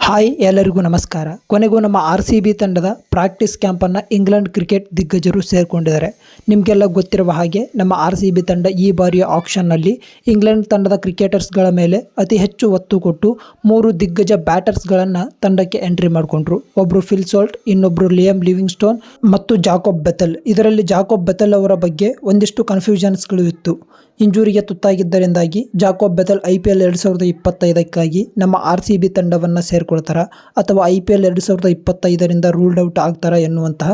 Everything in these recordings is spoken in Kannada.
ಹಾಯ್, ಎಲ್ಲರಿಗೂ ನಮಸ್ಕಾರ. ಕೊನೆಗೂ ನಮ್ಮ ಆರ್ ಸಿ ಬಿ ತಂಡದ ಪ್ರಾಕ್ಟೀಸ್ ಕ್ಯಾಂಪನ್ನು ಇಂಗ್ಲೆಂಡ್ ಕ್ರಿಕೆಟ್ ದಿಗ್ಗಜರು ಸೇರಿಕೊಂಡಿದ್ದಾರೆ. ನಿಮಗೆಲ್ಲ ಗೊತ್ತಿರುವ ಹಾಗೆ ನಮ್ಮ ಆರ್ ಸಿ ಬಿ ತಂಡ ಈ ಬಾರಿಯ ಆಕ್ಷನ್ನಲ್ಲಿ ಇಂಗ್ಲೆಂಡ್ ತಂಡದ ಕ್ರಿಕೆಟರ್ಸ್ಗಳ ಮೇಲೆ ಅತಿ ಹೆಚ್ಚು ಒತ್ತು ಕೊಟ್ಟು ಮೂರು ದಿಗ್ಗಜ ಬ್ಯಾಟರ್ಸ್ಗಳನ್ನು ತಂಡಕ್ಕೆ ಎಂಟ್ರಿ ಮಾಡಿಕೊಂಡ್ರು. ಒಬ್ಬರು ಫಿಲ್ ಸಾಲ್ಟ್ ಇನ್ನೊಬ್ಬರು ಲಿಯಮ್ ಲಿವಿಂಗ್ ಸ್ಟೋನ್ ಮತ್ತು ಜಾಕೋಬ್ ಬೆತಲ್ ಇದರಲ್ಲಿ ಜಾಕೋಬ್ ಬೆತಲ್ ಅವರ ಬಗ್ಗೆ ಒಂದಿಷ್ಟು ಕನ್ಫ್ಯೂಷನ್ಸ್ಗಳು ಇತ್ತು. ಇಂಜುರಿಗೆ ತುತ್ತಾಗಿದ್ದರಿಂದಾಗಿ Jacob Bethell I P L ಎರಡು ಸಾವಿರದ ಇಪ್ಪತ್ತೈದಕ್ಕಾಗಿ ನಮ್ಮ ಆರ್ ಸಿ ಬಿ ತಂಡವನ್ನು ಸೇರಿಕೊಳ್ತಾರಾ ಅಥವಾ ಐ ಪಿ ಎಲ್ ಎರಡು ಸಾವಿರದ ಇಪ್ಪತ್ತೈದರಿಂದ ರೂಲ್ಡ್ ಔಟ್ ಆಗ್ತಾರಾ ಎನ್ನುವಂತಹ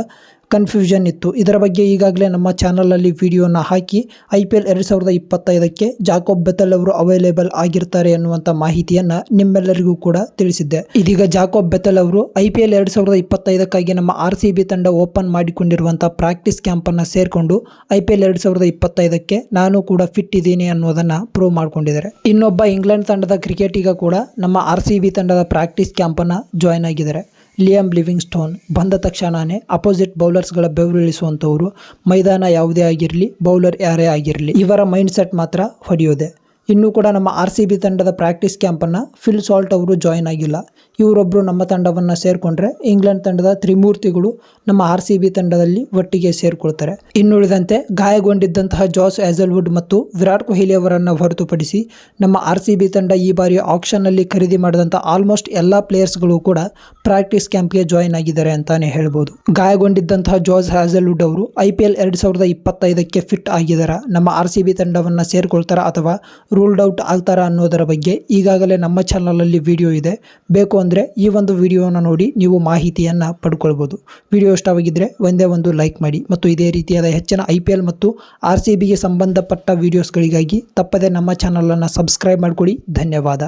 ಕನ್ಫ್ಯೂಷನ್ ಇತ್ತು. ಇದರ ಬಗ್ಗೆ ಈಗಾಗಲೇ ನಮ್ಮ ಚಾನಲಲ್ಲಿ ವಿಡಿಯೋನ ಹಾಕಿ ಐ ಪಿ ಎಲ್ ಎರಡು ಸಾವಿರದ ಇಪ್ಪತ್ತೈದಕ್ಕೆ ಜಾಕೋಬ್ ಬೆಥಲ್ ಅವರು ಅವೈಲೇಬಲ್ ಆಗಿರ್ತಾರೆ ಎನ್ನುವಂಥ ಮಾಹಿತಿಯನ್ನು ನಿಮ್ಮೆಲ್ಲರಿಗೂ ಕೂಡ ತಿಳಿಸಿದ್ದೆ. ಇದೀಗ ಜಾಕೋಬ್ ಬೆತಲ್ ಅವರು ಐ ಪಿ ಎಲ್ ಎರಡು ಸಾವಿರದ ಇಪ್ಪತ್ತೈದಕ್ಕಾಗಿ ನಮ್ಮ ಆರ್ ಸಿ ಬಿ ತಂಡ ಓಪನ್ ಮಾಡಿಕೊಂಡಿರುವಂಥ ಪ್ರಾಕ್ಟೀಸ್ ಕ್ಯಾಂಪನ್ನು ಸೇರಿಕೊಂಡು ಐ ಪಿ ಎಲ್ ಎರಡು ಸಾವಿರದ ಇಪ್ಪತ್ತೈದಕ್ಕೆ ನಾನು ಕೂಡ ಫಿಟ್ ಇದ್ದೀನಿ ಅನ್ನೋದನ್ನು ಪ್ರೂವ್ ಮಾಡ್ಕೊಂಡಿದ್ದಾರೆ. ಇನ್ನೊಬ್ಬ ಇಂಗ್ಲೆಂಡ್ ತಂಡದ ಕ್ರಿಕೆಟಿಗ ಕೂಡ ನಮ್ಮ ಆರ್ ಸಿ ಬಿ ತಂಡದ ಪ್ರಾಕ್ಟೀಸ್ ಕ್ಯಾಂಪನ್ನು ಜಾಯ್ನ್ ಆಗಿದ್ದಾರೆ. ಲಿಯಮ್ ಲಿವಿಂಗ್ ಸ್ಟೋನ್ ಬಂದ ತಕ್ಷಣನೇ ಅಪೋಸಿಟ್ ಬೌಲರ್ಸ್ಗಳ ಬೆವರಿಳಿಸುವಂಥವ್ರು ಮೈದಾನ ಯಾವುದೇ ಆಗಿರಲಿ ಬೌಲರ್ ಯಾರೇ ಆಗಿರಲಿ, ಇವರ ಮೈಂಡ್ ಸೆಟ್ ಮಾತ್ರ ಹೊಡೆಯೋದೆ. ಇನ್ನೂ ಕೂಡ ನಮ್ಮ ಆರ್ ಸಿ ಬಿ ತಂಡದ ಪ್ರಾಕ್ಟೀಸ್ ಕ್ಯಾಂಪನ್ನು ಫಿಲ್ ಸಾಲ್ಟ್ ಅವರು ಜಾಯ್ನ್ ಆಗಿಲ್ಲ. ಇವರೊಬ್ಬರು ನಮ್ಮ ತಂಡವನ್ನು ಸೇರಿಕೊಂಡ್ರೆ ಇಂಗ್ಲೆಂಡ್ ತಂಡದ ತ್ರಿಮೂರ್ತಿಗಳು ನಮ್ಮ ಆರ್ ಸಿ ಬಿ ತಂಡದಲ್ಲಿ ಒಟ್ಟಿಗೆ ಸೇರಿಕೊಳ್ತಾರೆ. ಇನ್ನುಳಿದಂತೆ ಗಾಯಗೊಂಡಿದ್ದಂತಹ ಜಾಸ್ ಆ್ಯಸಲ್ವುಡ್ ಮತ್ತು ವಿರಾಟ್ ಕೊಹ್ಲಿ ಅವರನ್ನು ಹೊರತುಪಡಿಸಿ ನಮ್ಮ ಆರ್ ಸಿ ಬಿ ತಂಡ ಈ ಬಾರಿ ಆಕ್ಷನ್ನಲ್ಲಿ ಖರೀದಿ ಮಾಡಿದಂಥ ಆಲ್ಮೋಸ್ಟ್ ಎಲ್ಲ ಪ್ಲೇಯರ್ಸ್ಗಳು ಕೂಡ ಪ್ರಾಕ್ಟೀಸ್ ಕ್ಯಾಂಪ್ಗೆ ಜಾಯ್ನ್ ಆಗಿದ್ದಾರೆ ಅಂತಾನೆ ಹೇಳ್ಬೋದು. ಗಾಯಗೊಂಡಿದ್ದಂತಹ ಜಾಸ್ ಹ್ಯಾಸಲ್ವುಡ್ ಅವರು ಐ ಪಿ ಎಲ್ ಎರಡು ಸಾವಿರದ ಇಪ್ಪತ್ತೈದಕ್ಕೆ ಫಿಟ್ ಆಗಿದ್ದಾರೆ ನಮ್ಮ ಆರ್ ಸಿ ಬಿ ತಂಡವನ್ನು ಸೇರಿಕೊಳ್ತಾರೆ ಅಥವಾ ರೂಲ್ಡ್ ಔಟ್ ಆಗ್ತಾರಾ ಅನ್ನೋದರ ಬಗ್ಗೆ ಈಗಾಗಲೇ ನಮ್ಮ ಚಾನಲಲ್ಲಿ ವಿಡಿಯೋ ಇದೆ. ಬೇಕು ಅಂದರೆ ಈ ಒಂದು ವಿಡಿಯೋನ ನೋಡಿ ನೀವು ಮಾಹಿತಿಯನ್ನು ಪಡ್ಕೊಳ್ಬೋದು. ವಿಡಿಯೋ ಇಷ್ಟವಾಗಿದ್ದರೆ ಒಂದೇ ಒಂದು ಲೈಕ್ ಮಾಡಿ ಮತ್ತು ಇದೇ ರೀತಿಯಾದ ಹೆಚ್ಚಿನ ಐ ಮತ್ತು ಆರ್ ಸಿ ಬಿಗೆ ಸಂಬಂಧಪಟ್ಟ ವಿಡಿಯೋಸ್ಗಳಿಗಾಗಿ ತಪ್ಪದೆ ನಮ್ಮ ಚಾನಲನ್ನು ಸಬ್ಸ್ಕ್ರೈಬ್ ಮಾಡಿಕೊಡಿ. ಧನ್ಯವಾದ.